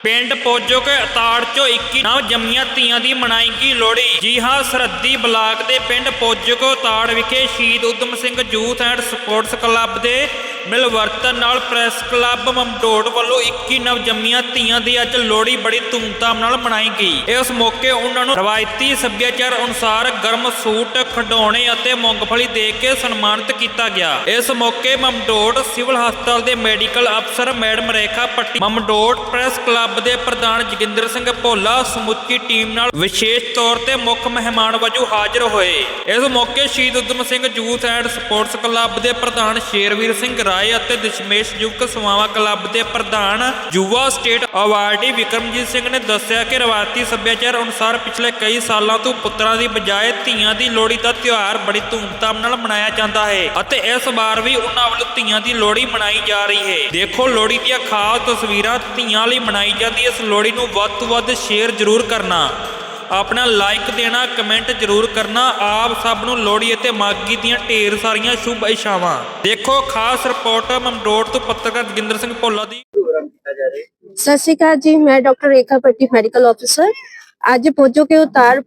ਪਿੰਡ ਪੋਜੋਕ ਅਤਾੜ ਚੋਂ 21 ਨਵ ਜੰਮੀਆਂ ਧੀਆਂ ਦੀ ਮਨਾਈ ਲੋਹੜੀ। ਜੀ ਹਾਂ, ਸਰਹੱਦੀ ਬਲਾਕ ਦੇ ਪਿੰਡ ਪੋਜੋਕ ਅਤਾੜ ਵਿਖੇ ਸ਼ਹੀਦ Udham Singh youth and sports club ਦੇ ਮਿਲਵਰਤਨ ਨਾਲ ਪ੍ਰੈਸ ਕਲੱਬ ਮਮਦੋੜ ਵੱਲੋਂ 21 ਨਵ ਜੰਮੀਆਂ ਧੀਆਂ ਦੀ ਅੱਜ ਲੋਹੜੀ ਬੜੀ ਧੂਮਧਾਮ ਨਾਲ ਮਨਾਈ ਗਈ। ਇਸ ਮੌਕੇ ਉਹਨਾਂ ਨੂੰ ਰਵਾਇਤੀ ਸੱਭਿਆਚਾਰ ਅਨੁਸਾਰ ਗਰਮ ਸੂਟ ਖਿਡੌਣੇ ਅਤੇ ਮੂੰਗਫਲੀ ਦੇ ਕੇ ਸਨਮਾਨਿਤ ਕੀਤਾ ਗਿਆ। ਇਸ ਮੌਕੇ ਮਮਦੋੜ ਸਿਵਲ ਹਸਪਤਾਲ ਦੇ ਮੈਡੀਕਲ ਅਫਸਰ madam Rekha Patti Mamdot press club ਦੇ ਪ੍ਰਧਾਨ ਜੋਗਿੰਦਰ ਸਿੰਘ ਭੋਲਾ, ਸਮੁੱਚੀ ਟੀਮ ਨਾਲ ਵਿਸ਼ੇਸ਼ ਤੌਰ ਤੇ ਮੁੱਖ ਮਹਿਮਾਨ ਵਜੋਂ ਹਾਜ਼ਰ ਹੋਏ। ਇਸ ਮੌਕੇ ਸ਼ਹੀਦ Udham Singh, youth and sports club ਦੇ ਪ੍ਰਧਾਨ ਸ਼ੇਰਵੀਰ ਸਿੰਘ ਰਾਏ ਅਤੇ ਦਸ਼ਮੇਸ਼ ਯੁਵਕ ਸਮਾਵਾ ਕਲੱਬ ਦੇ ਪ੍ਰਧਾਨ ਯੁਵਾ ਸਟੇਟ ਅਵਾਰਡੀ ਵਿਕਰਮਜੀਤ ਸਿੰਘ ਨੇ ਦੱਸਿਆ ਕਿ ਰਵਾਇਤੀ ਸੱਭਿਆਚਾਰ ਅਨੁਸਾਰ ਪਿਛਲੇ ਕਈ ਸਾਲਾਂ ਤੋਂ ਪੁੱਤਰਾਂ ਦੀ ਬਜਾਏ ਧੀਆਂ ਦੀ ਲੋਹੜੀ ਦਾ ਤਿਉਹਾਰ ਬੜੀ ਧੂਮਧਾਮ ਨਾਲ ਮਨਾਇਆ ਜਾਂਦਾ ਹੈ ਅਤੇ ਇਸ ਵਾਰ ਵੀ ਉਹਨਾਂ ਵੱਲੋਂ ਧੀਆਂ ਦੀ ਲੋਹੜੀ ਮਨਾਈ ਜਾ ਰਹੀ ਹੈ। ਦੇਖੋ, ਲੋਹੜੀ ਦੀਆਂ ਖਾਸ ਤਸਵੀਰਾਂ ਧੀਆਂ ਲਈ ਮਨਾਈ ਜਾਂਦੀ ਇਸ ਲੋਹੜੀ ਨੂੰ ਵੱਧ ਤੋਂ ਵੱਧ ਸ਼ੇਅਰ ਜ਼ਰੂਰ ਕਰਨਾ। ਆਪਣਾ ਲਾਈਕ ਦੇਣਾ ਕਮੈਂਟ ਜ਼ਰੂਰ ਕਰਨਾ। ਆਪ ਸਭ ਨੂੰ ਲੋਹੜੀ ਅਤੇ ਮਾਗੀ ਦੀਆਂ ਢੇਰ ਸਾਰੀਆਂ ਸ਼ੁਭ ਇਸ਼ਾਵਾਂ ਦੇਖੋ, ਖਾਸ ਰਿਪੋਰਟ ਮਮਦੋੜ ਤੋਂ ਪੱਤਰਕਾਰ ਜੋਗਿੰਦਰ ਸਿੰਘ ਭੋਲਾ ਦੀ। ਸਤਿ ਸ਼੍ਰੀ ਅਕਾਲ ਜੀ, ਮੈਂ doctor Rekha Patti medical officer ਅੱਜ ਪੋਜੋ ਕੇ ਉਤਾਰ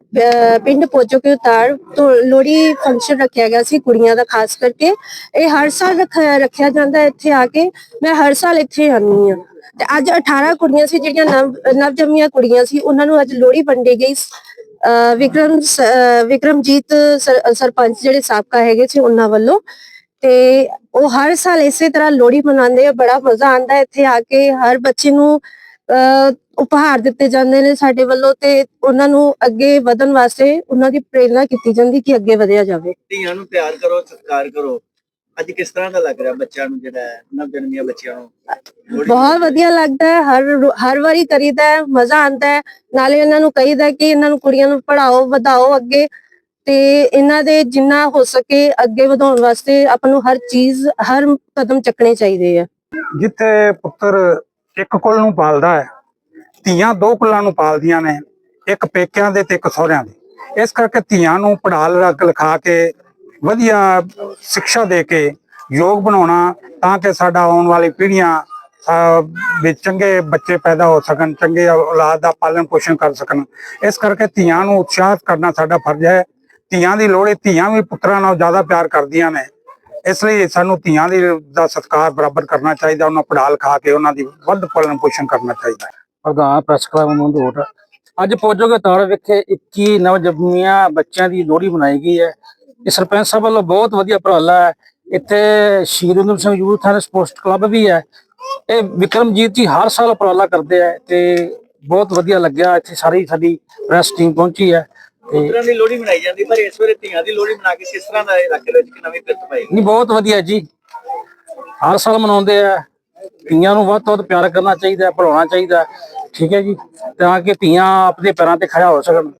ਪਿੰਡ ਪੋਜੋ ਕੇ ਉਤਾਰ ਤੋਂ ਲੋਹੜੀ ਫੰਕਸ਼ਨ ਰੱਖਿਆ ਗਿਆ ਸੀ ਕੁੜੀਆਂ ਦਾ, ਖਾਸ ਕਰਕੇ। ਇਹ ਹਰ ਸਾਲ ਰੱਖਿਆ ਜਾਂਦਾ ਇੱਥੇ ਆ ਕੇ। ਮੈਂ ਹਰ ਸਾਲ ਇੱਥੇ ਆਉਂਦੀ ਹਾਂ। ਤੇ ਅੱਜ 18 ਕੁੜੀਆਂ ਸੀ, ਜਿਹੜੀਆਂ ਨਵ ਨਵ ਕੁੜੀਆਂ ਸੀ, ਉਹਨਾਂ ਨੂੰ ਅੱਜ ਲੋਹੜੀ ਵੰਡੀ ਗਈ। ਵਿਕਰਮ ਵਿਕਰਮਜੀਤ ਸਰਪੰਚ ਜਿਹੜੇ ਸਾਬਕਾ ਹੈਗੇ ਸੀ, ਉਹਨਾਂ ਵੱਲੋਂ। ਤੇ ਉਹ ਹਰ ਸਾਲ ਇਸੇ ਤਰ੍ਹਾਂ ਲੋਹੜੀ ਮਨਾਉਂਦੇ ਆ, ਬੜਾ ਮਜ਼ਾ ਆਉਂਦਾ ਇੱਥੇ ਆ ਕੇ। ਹਰ ਬੱਚੇ ਨੂੰ ਉਪਹਾਰ ਦਿੱਤੇ ਜਾਂਦੇ ਨੇ ਸਾਡੇ ਵੱਲੋਂ ਤੇ ਉਹਨਾਂ ਨੂੰ ਅੱਗੇ ਵਧਣ ਵਾਸਤੇ ਉਹਨਾਂ ਦੀ ਪ੍ਰੇਰਣਾ ਕੀਤੀ ਜਾਂਦੀ ਕਿ ਅੱਗੇ ਵਧਿਆ ਜਾਵੇ। ਧੀਆਂ ਨੂੰ ਪਿਆਰ ਕਰੋ ਸਤਿਕਾਰ ਕਰੋ। ਅੱਜ ਕਿਸ ਤਰ੍ਹਾਂ ਦਾ ਲੱਗ ਰਿਹਾ ਬੱਚਿਆਂ ਨੂੰ ਜਿਹੜਾ ਨਵ ਜਨਮੀਆਂ ਬੱਚਿਆਂ ਨੂੰ? ਬਹੁਤ ਵਧੀਆ ਲੱਗਦਾ ਹੈ ਹਰ ਹਰ ਵਾਰੀ ਕਰੀਦਾ ਹੈ ਮਜ਼ਾ ਆਉਂਦਾ ਹੈ। ਨਾਲੇ ਇਹਨਾਂ ਨੂੰ ਕਹੀਦਾ ਕਿ ਇਹਨਾਂ ਨੂੰ ਕੁੜੀਆਂ ਨੂੰ ਪੜ੍ਹਾਓ ਵਧਾਓ ਅੱਗੇ ਤੇ ਇਹਨਾਂ ਦੇ ਜਿੰਨਾ ਹੋ ਸਕੇ ਅੱਗੇ ਵਧਾਉਣ ਵਾਸਤੇ ਆਪਾਂ ਨੂੰ ਹਰ ਚੀਜ਼ ਹਰ ਕਦਮ ਚੱਕਣੇ ਚਾਹੀਦੇ ਆ। ਜਿੱਥੇ ਪੁੱਤਰ ਇੱਕ ਕੁੱਲ ਨੂੰ ਪਾਲਦਾ ਹੈ। ਧੀਆਂ ਦੋ ਕੁੱਲਾਂ ਨੂੰ ਪਾਲਦੀਆਂ ਨੇ, ਇੱਕ ਪੇਕਿਆਂ ਦੇ ਤੇ ਇੱਕ ਸਹੁਰਿਆਂ ਦੇ। ਇਸ ਕਰਕੇ ਧੀਆਂ ਨੂੰ ਪੜ੍ਹਾ ਲਿਖ ਲਿਖਾ ਕੇ, ਵਧੀਆ ਸਿੱਖਿਆ ਦੇ ਕੇ, ਯੋਗ ਬਣਾਉਣਾ ਤਾਂ ਕਿ ਸਾਡਾ ਆਉਣ ਵਾਲੀ ਪੀੜ੍ਹੀਆਂ ਵਿੱਚ ਚੰਗੇ ਬੱਚੇ ਪੈਦਾ ਹੋ ਸਕਣ, ਚੰਗੇ ਔਲਾਦ ਦਾ ਪਾਲਣ ਪੋਸ਼ਣ ਕਰ ਸਕਣ। ਇਸ ਕਰਕੇ ਧੀਆਂ ਨੂੰ ਉਤਸ਼ਾਹਿਤ ਕਰਨਾ ਸਾਡਾ ਫਰਜ਼ ਹੈ। ਧੀਆਂ ਦੀ ਲੋੜ ਹੈ ਧੀਆਂ ਵੀ ਪੁੱਤਰਾਂ ਨਾਲ ਜ਼ਿਆਦਾ ਪਿਆਰ ਕਰਦੀਆਂ ਨੇ। ਇਸ ਲਈ ਸਾਨੂੰ ਧੀਆਂ ਦੇ ਦਾ ਸਤਿਕਾਰ ਬਰਾਬਰ ਕਰਨਾ ਚਾਹੀਦਾ, ਉਹਨਾਂ ਪੜਾਲ ਖਾ ਕੇ ਉਹਨਾਂ ਦੀ ਵੱਧ ਪਾਲਣ ਪੋਸ਼ਣ ਕਰਨਾ ਚਾਹੀਦਾ। ਪ੍ਰਧਾਨ ਪ੍ਰੈਸ ਕਲੱਬ ਮੰਦੋੜ ਅੱਜ ਪੋਜੋਗੇ ਤੌਰ ਵਿਖੇ 21 ਨਵਜੰਮੀਆਂ ਬੱਚਿਆਂ ਦੀ ਲੋਹੜੀ ਬਣਾਈ ਗਈ ਹੈ। ਇਹ ਸਰਪੰਚ ਸਾਹਿਬ ਵੱਲੋਂ ਬਹੁਤ ਵਧੀਆ ਉਪਰਾਲਾ ਹੈ। ਇੱਥੇ ਸ਼ਹੀਦ Udham Singh youth and sports club ਵੀ ਹੈ। ਇਹ ਵਿਕਰਮਜੀਤ ਜੀ ਹਰ ਸਾਲ ਉਪਰਾਲਾ ਕਰਦੇ ਆ ਤੇ ਬਹੁਤ ਵਧੀਆ ਲੱਗਿਆ। ਇੱਥੇ ਸਾਰੀ ਸਾਡੀ ਪ੍ਰੈਸ ਟੀਮ ਪਹੁੰਚੀ ਹੈ। ਪੁੱਤਰਾਂ ਦੀ ਲੋਹੜੀ ਮਨਾਈ ਜਾਂਦੀ, ਪਰ ਇਸ ਵੇਲੇ ਧੀਆਂ ਦੀ ਲੋਹੜੀ ਮਨਾ ਕੇ ਕਿਸ ਤਰ੍ਹਾਂ ਦਾ ਇਲਾਕੇ ਵਿੱਚ ਇੱਕ ਨਵੀਂ ਪਿੱਤ ਪਾਈ ਨਹੀਂ, ਬਹੁਤ ਵਧੀਆ ਜੀ। ਹਰ ਸਾਲ ਮਨਾਉਂਦੇ ਆ। ਧੀਆਂ ਨੂੰ ਵੱਧ ਤੋਂ ਵੱਧ ਪਿਆਰ ਕਰਨਾ ਚਾਹੀਦਾ ਭਲਾਉਣਾ ਚਾਹੀਦਾ। ਠੀਕ ਹੈ ਜੀ। ਤਾਂ ਕਿ ਧੀਆਂ ਆਪਣੇ ਪੈਰਾਂ ਤੇ ਖੜਾ ਹੋ ਸਕਣ।